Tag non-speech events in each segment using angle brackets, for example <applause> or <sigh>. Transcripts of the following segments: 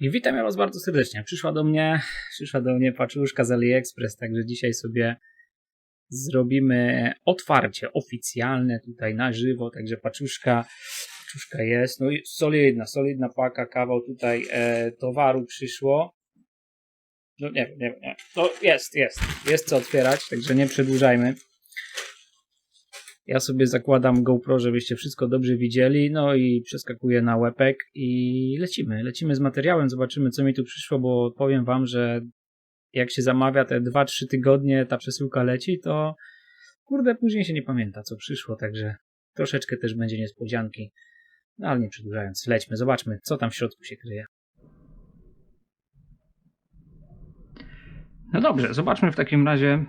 I witam ja Was bardzo serdecznie. Przyszła do mnie, przyszła do mnie paczuszka z AliExpress, także dzisiaj sobie zrobimy otwarcie oficjalne tutaj na żywo, także paczuszka, paczuszka jest, no i solidna, solidna paka, kawał tutaj e, towaru przyszło. No nie wiem, nie wiem, nie. No jest, jest, jest co otwierać, także nie przedłużajmy. Ja sobie zakładam GoPro, żebyście wszystko dobrze widzieli, no i przeskakuję na łepek i lecimy. Lecimy z materiałem, zobaczymy co mi tu przyszło, bo powiem wam, że jak się zamawia te 2-3 tygodnie, ta przesyłka leci, to kurde, później się nie pamięta co przyszło, także troszeczkę też będzie niespodzianki. No ale nie przedłużając, lećmy, zobaczmy co tam w środku się kryje. No dobrze, zobaczmy w takim razie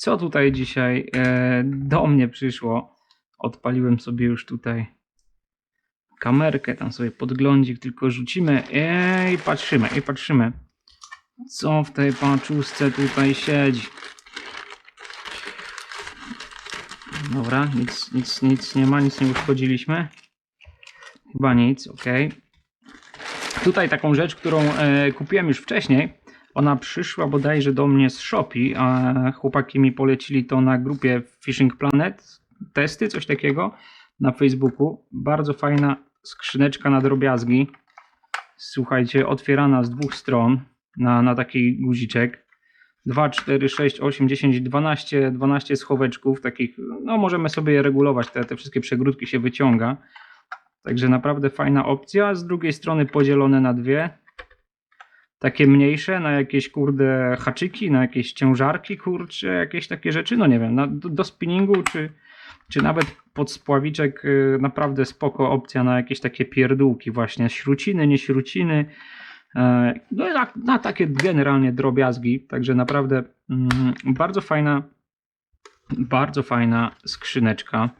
co tutaj dzisiaj e, do mnie przyszło. Odpaliłem sobie już tutaj kamerkę, tam sobie podglądzik tylko rzucimy i patrzymy, i patrzymy, co w tej paczuszce tutaj siedzi. Dobra, nic, nic, nic nie ma, nic nie uszkodziliśmy. Chyba nic, ok. Tutaj taką rzecz, którą e, kupiłem już wcześniej, ona przyszła bodajże do mnie z Shopee, a chłopaki mi polecili to na grupie Fishing Planet, testy, coś takiego na Facebooku. Bardzo fajna skrzyneczka na drobiazgi. Słuchajcie, otwierana z dwóch stron na, na taki guziczek. 2, 4, 6, 8, 10, 12, 12 schoweczków takich, no możemy sobie je regulować, te, te wszystkie przegródki się wyciąga. Także naprawdę fajna opcja. Z drugiej strony podzielone na dwie takie mniejsze, na jakieś kurde haczyki, na jakieś ciężarki, kurcze, jakieś takie rzeczy, no nie wiem, na, do, do spinningu, czy, czy nawet pod spławiczek y, naprawdę spoko opcja na jakieś takie pierdółki właśnie, śruciny, nie śruciny, e, no na, na takie generalnie drobiazgi, także naprawdę mm, bardzo fajna, bardzo fajna skrzyneczka,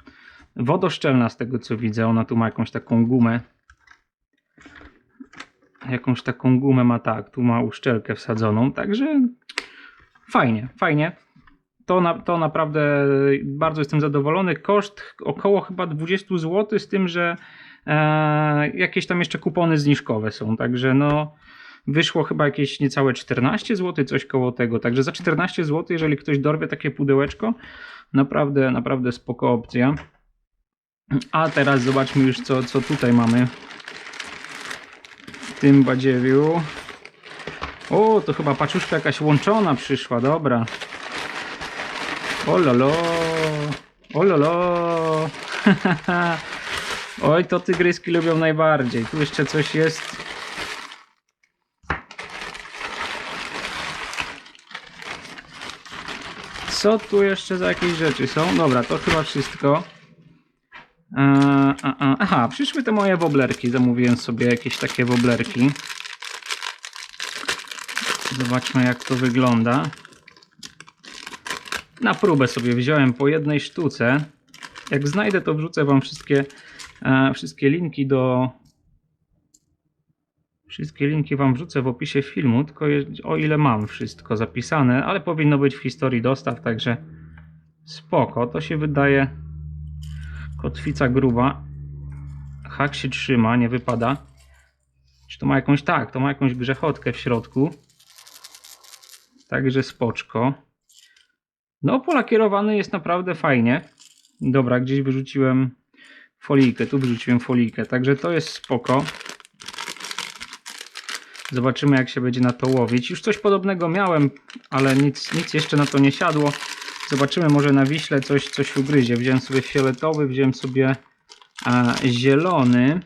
wodoszczelna z tego co widzę, ona tu ma jakąś taką gumę, jakąś taką gumę ma tak, tu ma uszczelkę wsadzoną, także fajnie, fajnie. To, na, to naprawdę bardzo jestem zadowolony. Koszt około chyba 20 zł, z tym, że e, jakieś tam jeszcze kupony zniżkowe są, także no wyszło chyba jakieś niecałe 14 zł, coś koło tego. Także za 14 zł, jeżeli ktoś dorwie takie pudełeczko, naprawdę, naprawdę spoko opcja. A teraz zobaczmy już co, co tutaj mamy tym badziewiu. O, to chyba paczuszka jakaś łączona przyszła, dobra. Ololo, ololo. <laughs> Oj, to tygryski lubią najbardziej. Tu jeszcze coś jest. Co tu jeszcze za jakieś rzeczy są? Dobra, to chyba wszystko. A, a, a, aha, przyszły te moje woblerki. Zamówiłem sobie jakieś takie woblerki. Zobaczmy jak to wygląda. Na próbę sobie wziąłem po jednej sztuce. Jak znajdę to wrzucę wam wszystkie, e, wszystkie linki do... Wszystkie linki wam wrzucę w opisie filmu, tylko o ile mam wszystko zapisane, ale powinno być w historii dostaw, także spoko. To się wydaje Kotwica gruba. Hak się trzyma, nie wypada. Czy to ma jakąś... Tak, to ma jakąś grzechotkę w środku. Także spoczko. No, polakierowany jest naprawdę fajnie. Dobra, gdzieś wyrzuciłem folijkę. Tu wyrzuciłem folijkę. Także to jest spoko. Zobaczymy jak się będzie na to łowić. Już coś podobnego miałem, ale nic, nic jeszcze na to nie siadło. Zobaczymy, może na Wiśle coś, coś ugryzie. Wziąłem sobie fioletowy, wziąłem sobie a, zielony.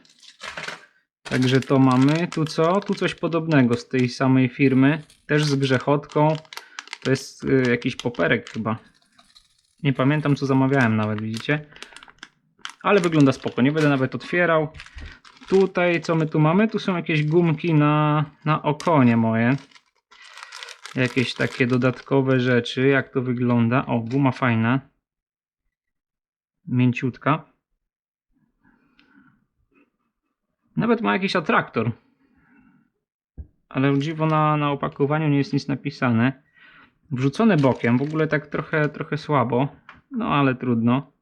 Także to mamy. Tu co? Tu coś podobnego z tej samej firmy. Też z grzechotką. To jest y, jakiś poperek chyba. Nie pamiętam co zamawiałem nawet, widzicie? Ale wygląda spoko. Nie będę nawet otwierał. Tutaj co my tu mamy? Tu są jakieś gumki na, na okonie moje jakieś takie dodatkowe rzeczy. Jak to wygląda? O, guma fajna. Mięciutka. Nawet ma jakiś atraktor. Ale dziwo na, na opakowaniu nie jest nic napisane. Wrzucone bokiem, w ogóle tak trochę, trochę słabo. No ale trudno.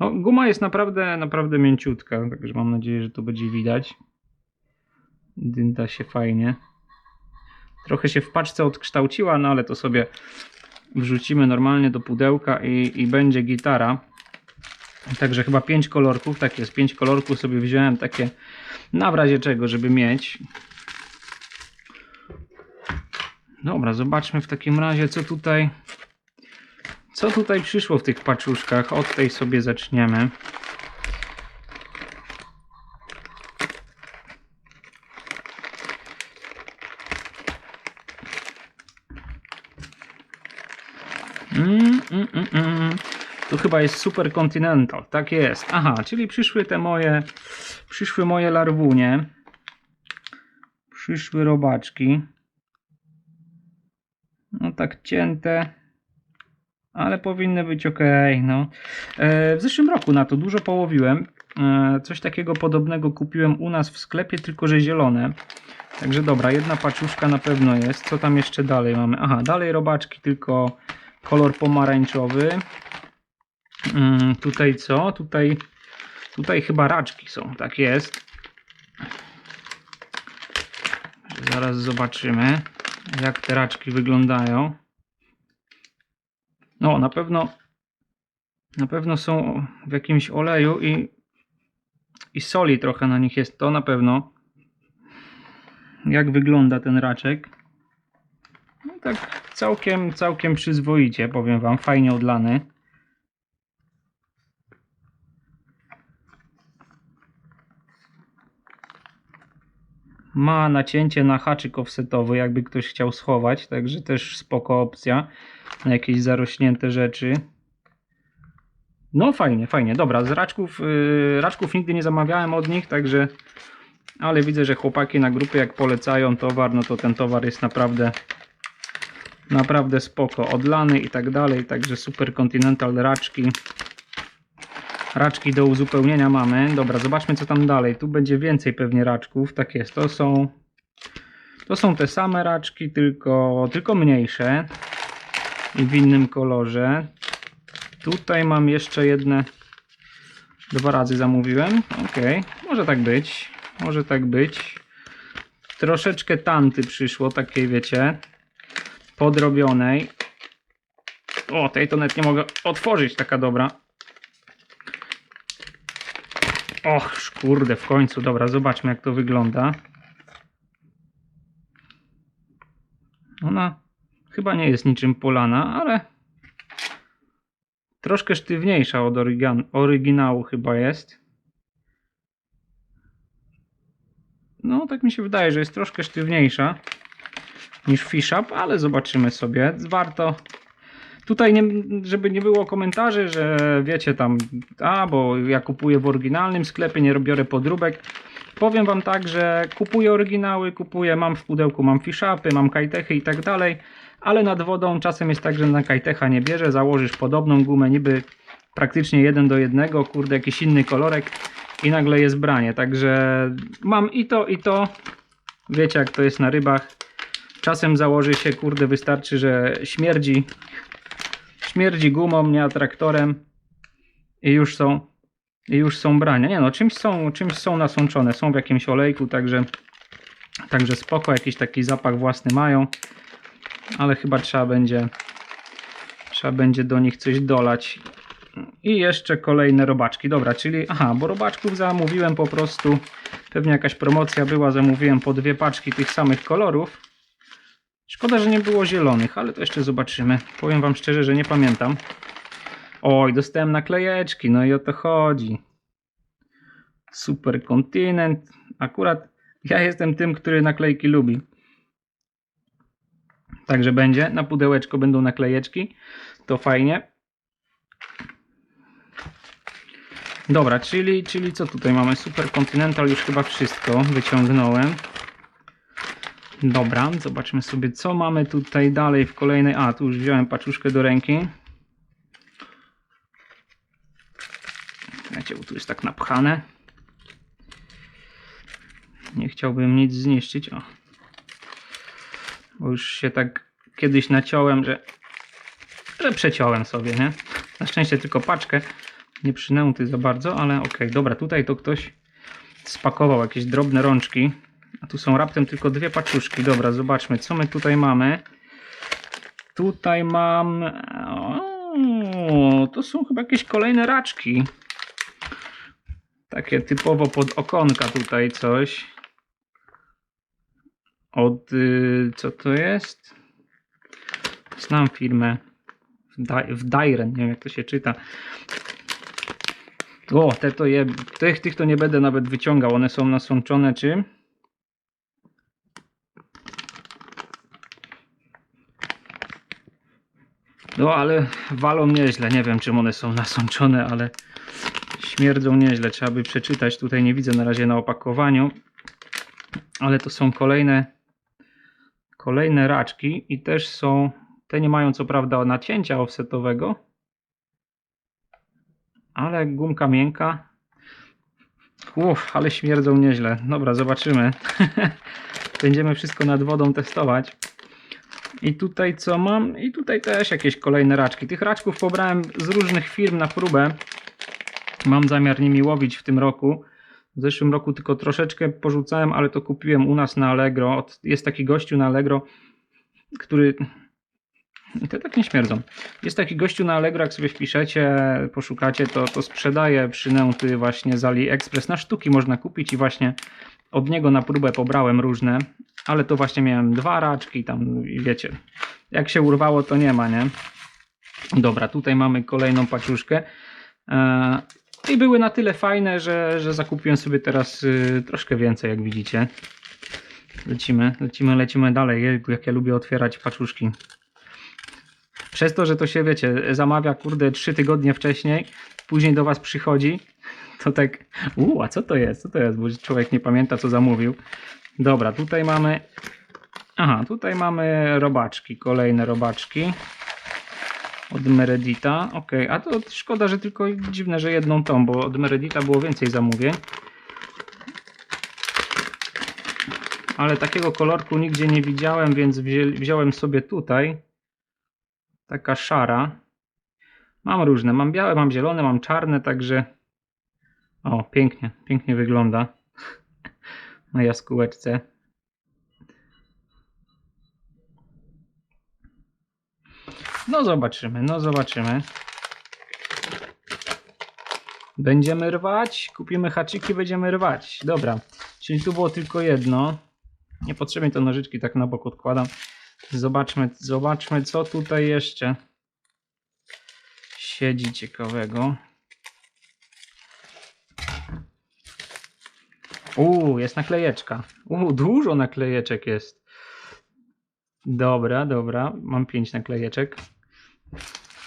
No, guma jest naprawdę, naprawdę mięciutka, także mam nadzieję, że to będzie widać. Dynda się fajnie. Trochę się w paczce odkształciła, no ale to sobie wrzucimy normalnie do pudełka i, i będzie gitara. Także chyba 5 kolorków, tak jest, 5 kolorków sobie wziąłem takie na razie czego, żeby mieć. Dobra, zobaczmy w takim razie, co tutaj co tutaj przyszło w tych paczuszkach. Od tej sobie zaczniemy. Mm, mm, mm, mm. Tu chyba jest Super Continental. Tak jest. Aha, czyli przyszły te moje przyszły moje larwunie. Przyszły robaczki. No tak cięte. Ale powinny być ok. No. E, w zeszłym roku na to dużo połowiłem. E, coś takiego podobnego kupiłem u nas w sklepie, tylko że zielone. Także dobra, jedna paczuszka na pewno jest. Co tam jeszcze dalej mamy? Aha, dalej robaczki, tylko kolor pomarańczowy. Mm, tutaj co? Tutaj, tutaj chyba raczki są, tak jest. Zaraz zobaczymy, jak te raczki wyglądają. No, na pewno na pewno są w jakimś oleju i, i soli trochę na nich jest. To na pewno. Jak wygląda ten raczek? No tak całkiem, całkiem przyzwoicie, powiem wam. Fajnie odlany. Ma nacięcie na haczyk offsetowy, jakby ktoś chciał schować, także też spoko opcja na jakieś zarośnięte rzeczy. No fajnie, fajnie. Dobra, z raczków, yy, raczków nigdy nie zamawiałem od nich, także ale widzę, że chłopaki na grupie jak polecają towar, no to ten towar jest naprawdę naprawdę spoko, odlany i tak dalej, także Super Continental raczki raczki do uzupełnienia mamy. Dobra, zobaczmy co tam dalej. Tu będzie więcej pewnie raczków. Tak jest, to są to są te same raczki, tylko, tylko mniejsze i w innym kolorze. Tutaj mam jeszcze jedne dwa razy zamówiłem. Ok, może tak być. Może tak być. Troszeczkę tanty przyszło, takiej wiecie, podrobionej. O, tej to nawet nie mogę otworzyć, taka dobra. Och, kurde, w końcu. Dobra, zobaczmy jak to wygląda. Ona chyba nie jest niczym polana, ale troszkę sztywniejsza od oryginału chyba jest. No, tak mi się wydaje, że jest troszkę sztywniejsza niż Fish Up, ale zobaczymy sobie. Warto Tutaj, nie, żeby nie było komentarzy, że wiecie tam, a bo ja kupuję w oryginalnym sklepie, nie biorę podróbek. Powiem Wam tak, że kupuję oryginały, kupuję, mam w pudełku, mam fiszapy, mam kajtechy i tak dalej, ale nad wodą czasem jest tak, że na kajtecha nie bierze, założysz podobną gumę, niby praktycznie jeden do jednego, kurde, jakiś inny kolorek i nagle jest branie. Także mam i to, i to. Wiecie jak to jest na rybach. Czasem założy się, kurde, wystarczy, że śmierdzi śmierdzi gumą, nie atraktorem i już są i już są brania. Nie no, czymś są, czymś są nasączone, są w jakimś olejku, także także spoko, jakiś taki zapach własny mają, ale chyba trzeba będzie trzeba będzie do nich coś dolać. I jeszcze kolejne robaczki. Dobra, czyli aha, bo robaczków zamówiłem po prostu, pewnie jakaś promocja była, zamówiłem po dwie paczki tych samych kolorów. Szkoda, że nie było zielonych, ale to jeszcze zobaczymy. Powiem wam szczerze, że nie pamiętam. Oj, dostałem naklejeczki, no i o to chodzi. Super kontynent. Akurat ja jestem tym, który naklejki lubi. Także będzie. Na pudełeczko będą naklejeczki. To fajnie. Dobra, czyli, czyli co tutaj mamy? Super Continental, już chyba wszystko wyciągnąłem. Dobra, zobaczmy sobie co mamy tutaj dalej w kolejnej... A, tu już wziąłem paczuszkę do ręki. Wiecie, bo tu jest tak napchane. Nie chciałbym nic zniszczyć. O. Bo już się tak kiedyś naciąłem, że, że przeciąłem sobie, nie? Na szczęście tylko paczkę. nie przynęty za bardzo, ale okej, dobra, tutaj to ktoś spakował jakieś drobne rączki. A tu są raptem tylko dwie paczuszki. Dobra, zobaczmy, co my tutaj mamy. Tutaj mam. O, to są chyba jakieś kolejne raczki. Takie typowo pod okonka tutaj coś. Od. Y, co to jest? Znam firmę. W, Dai- w Dairen, nie wiem jak to się czyta. O, te to je. Tych, tych to nie będę nawet wyciągał. One są nasączone czym? No ale walą nieźle. Nie wiem czym one są nasączone, ale śmierdzą nieźle. Trzeba by przeczytać. Tutaj nie widzę na razie na opakowaniu. Ale to są kolejne kolejne raczki i też są te nie mają co prawda nacięcia offsetowego, ale gumka miękka. Uff, ale śmierdzą nieźle. Dobra, zobaczymy. <laughs> Będziemy wszystko nad wodą testować. I tutaj co mam? I tutaj też jakieś kolejne raczki. Tych raczków pobrałem z różnych firm na próbę. Mam zamiar nimi łowić w tym roku. W zeszłym roku tylko troszeczkę porzucałem, ale to kupiłem u nas na Allegro. Jest taki gościu na Allegro, który. Te tak nie śmierdzą. Jest taki gościu na Allegro, jak sobie wpiszecie, poszukacie, to, to sprzedaje przynęty właśnie z AliExpress. Na sztuki można kupić i właśnie od niego na próbę pobrałem różne, ale to właśnie miałem dwa raczki tam wiecie, jak się urwało to nie ma, nie? Dobra, tutaj mamy kolejną paczuszkę. E, I były na tyle fajne, że, że zakupiłem sobie teraz y, troszkę więcej, jak widzicie. Lecimy, lecimy, lecimy dalej. Jak ja lubię otwierać paczuszki. Przez to, że to się, wiecie, zamawia, kurde, trzy tygodnie wcześniej, później do Was przychodzi, to tak, uuu, a co to jest? Co to jest? Bo człowiek nie pamięta, co zamówił. Dobra, tutaj mamy, aha, tutaj mamy robaczki, kolejne robaczki od Meredita. Ok, a to szkoda, że tylko dziwne, że jedną tą, bo od Meredita było więcej zamówień. Ale takiego kolorku nigdzie nie widziałem, więc wziąłem sobie tutaj. Taka szara. Mam różne, mam białe, mam zielone, mam czarne, także o, pięknie, pięknie wygląda <laughs> na jaskółeczce. No zobaczymy, no zobaczymy. Będziemy rwać, kupimy haczyki, będziemy rwać. Dobra, czyli tu było tylko jedno. Niepotrzebnie to nożyczki tak na bok odkładam. Zobaczmy, zobaczmy co tutaj jeszcze siedzi ciekawego. Uuu, jest naklejeczka. Uuu, dużo naklejeczek jest. Dobra, dobra. Mam pięć naklejeczek.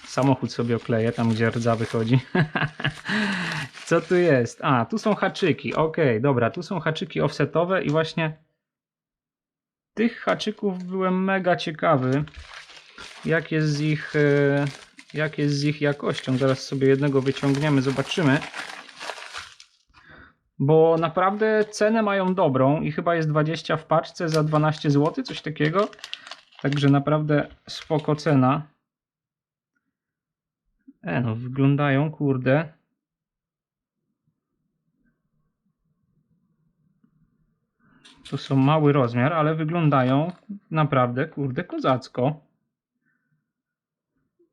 Samochód sobie okleję, tam gdzie rdza wychodzi. <laughs> Co tu jest? A, tu są haczyki. Okej, dobra, tu są haczyki offsetowe i właśnie tych haczyków byłem mega ciekawy. Jak jest z ich, e, jak jest z ich jakością. Zaraz sobie jednego wyciągniemy, zobaczymy. Bo naprawdę cenę mają dobrą i chyba jest 20 w paczce za 12 zł, coś takiego. Także naprawdę spoko cena. E, no wyglądają, kurde. To są mały rozmiar, ale wyglądają naprawdę, kurde, kozacko.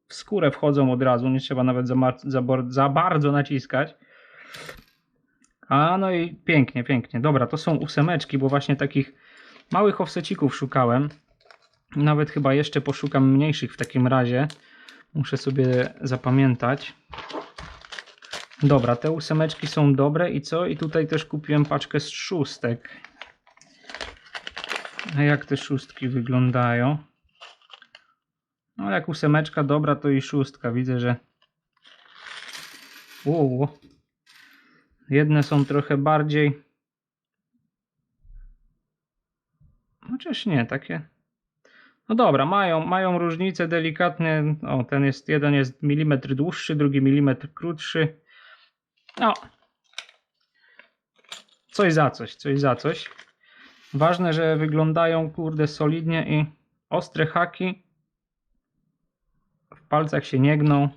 W skórę wchodzą od razu, nie trzeba nawet za, za, za bardzo naciskać. A no i pięknie, pięknie. Dobra, to są ósemeczki, bo właśnie takich małych offsecików szukałem. Nawet chyba jeszcze poszukam mniejszych w takim razie. Muszę sobie zapamiętać. Dobra, te ósemeczki są dobre i co? I tutaj też kupiłem paczkę z szóstek. A jak te szóstki wyglądają? No jak ósemeczka dobra, to i szóstka. Widzę, że... Uuu. Jedne są trochę bardziej... Chociaż nie, takie... No dobra, mają, mają różnice delikatne. O, ten jest, jeden jest milimetr dłuższy, drugi milimetr krótszy. No. Coś za coś, coś za coś. Ważne, że wyglądają kurde solidnie i ostre haki w palcach się nie gną.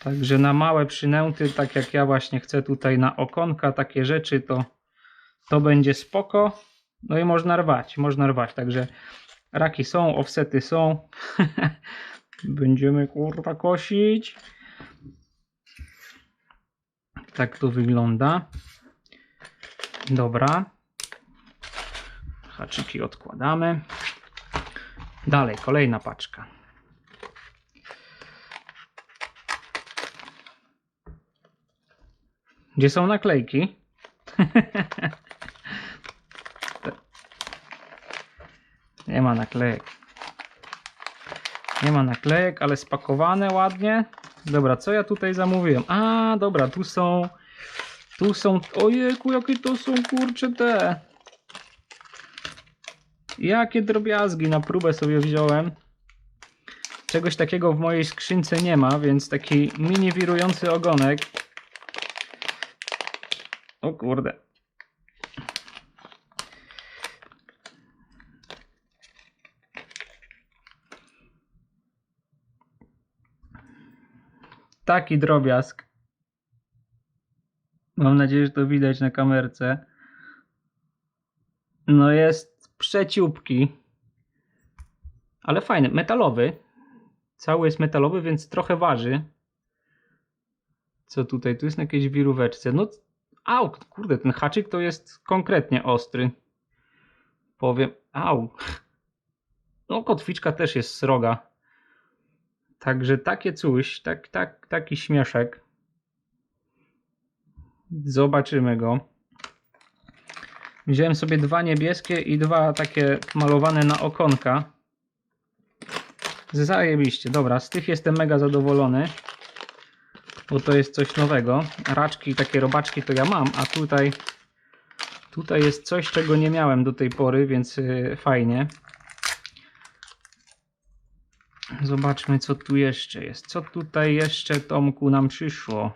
Także na małe przynęty, tak jak ja właśnie chcę tutaj na okonka, takie rzeczy, to to będzie spoko. No i można rwać, można rwać. Także raki są, offsety są. <laughs> Będziemy kurwa kosić. Tak to wygląda. Dobra. Haczyki odkładamy. Dalej, kolejna paczka. Gdzie są naklejki? <laughs> Nie ma naklejek. Nie ma naklejek, ale spakowane ładnie. Dobra, co ja tutaj zamówiłem? A, dobra, tu są. Tu są. Ojejku, jakie to są kurcze te. Jakie drobiazgi na próbę sobie wziąłem. Czegoś takiego w mojej skrzynce nie ma, więc taki mini wirujący ogonek. O kurde. Taki drobiazg. Mam nadzieję, że to widać na kamerce. No jest przeciupki. Ale fajny, metalowy. Cały jest metalowy, więc trochę waży. Co tutaj? Tu jest na jakiejś wiróweczce. No, au, kurde, ten haczyk to jest konkretnie ostry. Powiem, au. No, kotwiczka też jest sroga. Także takie coś, tak, tak, taki śmieszek. Zobaczymy go. Wziąłem sobie dwa niebieskie i dwa takie malowane na okonka. Zajebiście. Dobra, z tych jestem mega zadowolony. Bo to jest coś nowego. Raczki, takie robaczki to ja mam, a tutaj tutaj jest coś, czego nie miałem do tej pory, więc yy, fajnie. Zobaczmy, co tu jeszcze jest. Co tutaj jeszcze, Tomku, nam przyszło?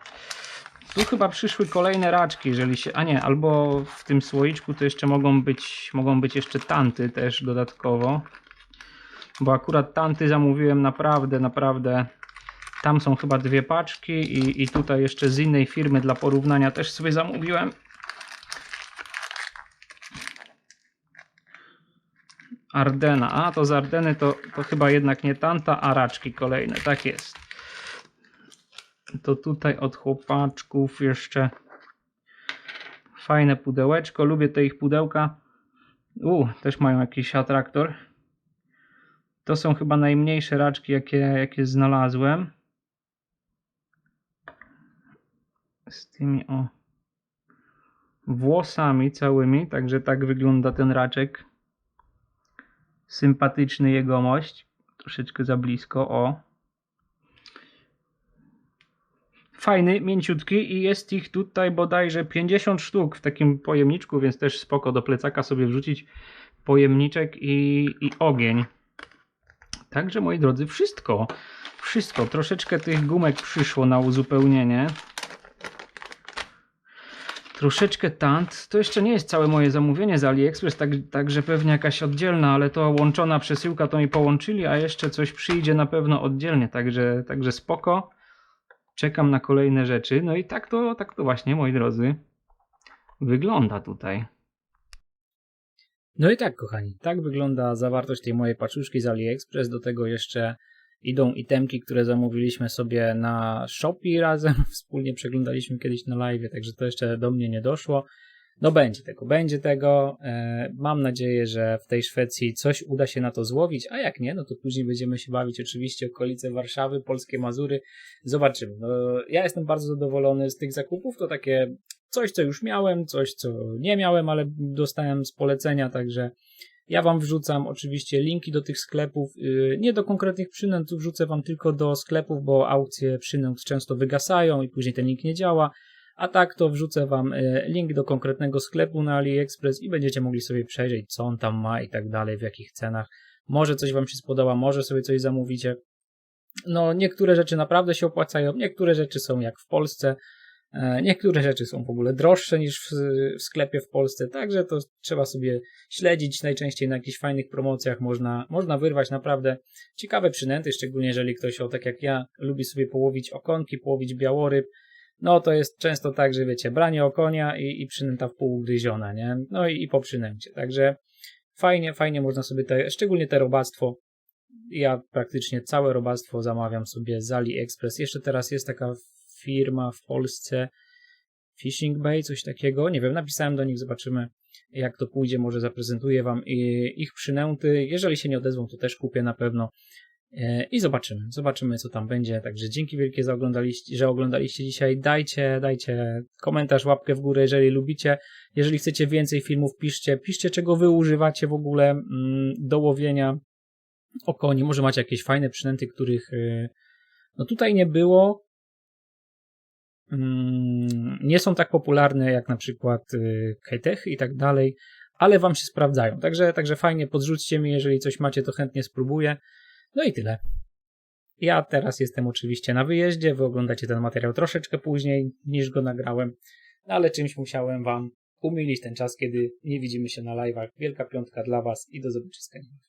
Tu chyba przyszły kolejne raczki, jeżeli się... A nie, albo w tym słoiczku to jeszcze mogą być, mogą być jeszcze tanty też dodatkowo. Bo akurat tanty zamówiłem naprawdę, naprawdę... Tam są chyba dwie paczki i, i tutaj jeszcze z innej firmy dla porównania też sobie zamówiłem. Ardena. A, to z Ardeny to, to chyba jednak nie tanta, a raczki kolejne. Tak jest. To tutaj od chłopaczków jeszcze fajne pudełeczko. Lubię te ich pudełka. U, też mają jakiś atraktor. To są chyba najmniejsze raczki, jakie, jakie znalazłem. Z tymi o włosami całymi. Także tak wygląda ten raczek sympatyczny jegomość. Troszeczkę za blisko, o. Fajny, mięciutki i jest ich tutaj bodajże 50 sztuk w takim pojemniczku, więc też spoko do plecaka sobie wrzucić pojemniczek i, i ogień. Także moi drodzy, wszystko. Wszystko. Troszeczkę tych gumek przyszło na uzupełnienie. Troszeczkę tant. To jeszcze nie jest całe moje zamówienie z AliExpress, tak, także pewnie jakaś oddzielna, ale to łączona przesyłka to mi połączyli, a jeszcze coś przyjdzie na pewno oddzielnie, także, także spoko. Czekam na kolejne rzeczy. No i tak to, tak to właśnie, moi drodzy, wygląda tutaj. No i tak, kochani, tak wygląda zawartość tej mojej paczuszki z AliExpress. Do tego jeszcze idą itemki, które zamówiliśmy sobie na Shopee razem. <laughs> Wspólnie przeglądaliśmy kiedyś na live, także to jeszcze do mnie nie doszło. No będzie tego, będzie tego. E, mam nadzieję, że w tej Szwecji coś uda się na to złowić, a jak nie, no to później będziemy się bawić oczywiście okolice Warszawy, polskie Mazury. Zobaczymy. No, ja jestem bardzo zadowolony z tych zakupów. To takie coś, co już miałem, coś, co nie miałem, ale dostałem z polecenia, także ja Wam wrzucam oczywiście linki do tych sklepów, yy, nie do konkretnych przynęt, wrzucę Wam tylko do sklepów, bo aukcje przynęt często wygasają i później ten link nie działa, a tak to wrzucę Wam yy, link do konkretnego sklepu na AliExpress i będziecie mogli sobie przejrzeć, co on tam ma i tak dalej, w jakich cenach. Może coś Wam się spodoba, może sobie coś zamówicie. No, niektóre rzeczy naprawdę się opłacają, niektóre rzeczy są jak w Polsce, Niektóre rzeczy są w ogóle droższe niż w, sklepie w Polsce, także to trzeba sobie śledzić. Najczęściej na jakichś fajnych promocjach można, można wyrwać naprawdę ciekawe przynęty, szczególnie jeżeli ktoś, o tak jak ja, lubi sobie połowić okonki, połowić białoryb. No to jest często tak, że wiecie, branie okonia i, i przynęta w pół ugryziona, nie? No i, i po przynęcie. Także fajnie, fajnie można sobie te, szczególnie te robactwo. Ja praktycznie całe robactwo zamawiam sobie z AliExpress. Jeszcze teraz jest taka firma w Polsce Fishing Bay, coś takiego. Nie wiem, napisałem do nich, zobaczymy jak to pójdzie. Może zaprezentuję Wam ich przynęty. Jeżeli się nie odezwą, to też kupię na pewno. E, I zobaczymy, zobaczymy co tam będzie. Także dzięki wielkie, za oglądaliście, że oglądaliście dzisiaj. Dajcie, dajcie komentarz, łapkę w górę, jeżeli lubicie. Jeżeli chcecie więcej filmów, piszcie, piszcie czego wy używacie w ogóle mm, do łowienia okoni. Może macie jakieś fajne przynęty, których y, no tutaj nie było. Mm, Nie są tak popularne jak na przykład y, Kajtech i tak dalej, ale wam się sprawdzają. Także, także fajnie podrzućcie mi, jeżeli coś macie, to chętnie spróbuję. No i tyle. Ja teraz jestem oczywiście na wyjeździe. Wy oglądacie ten materiał troszeczkę później niż go nagrałem, no ale czymś musiałem wam umilić ten czas, kiedy nie widzimy się na live'ach. Wielka piątka dla was i do zobaczenia.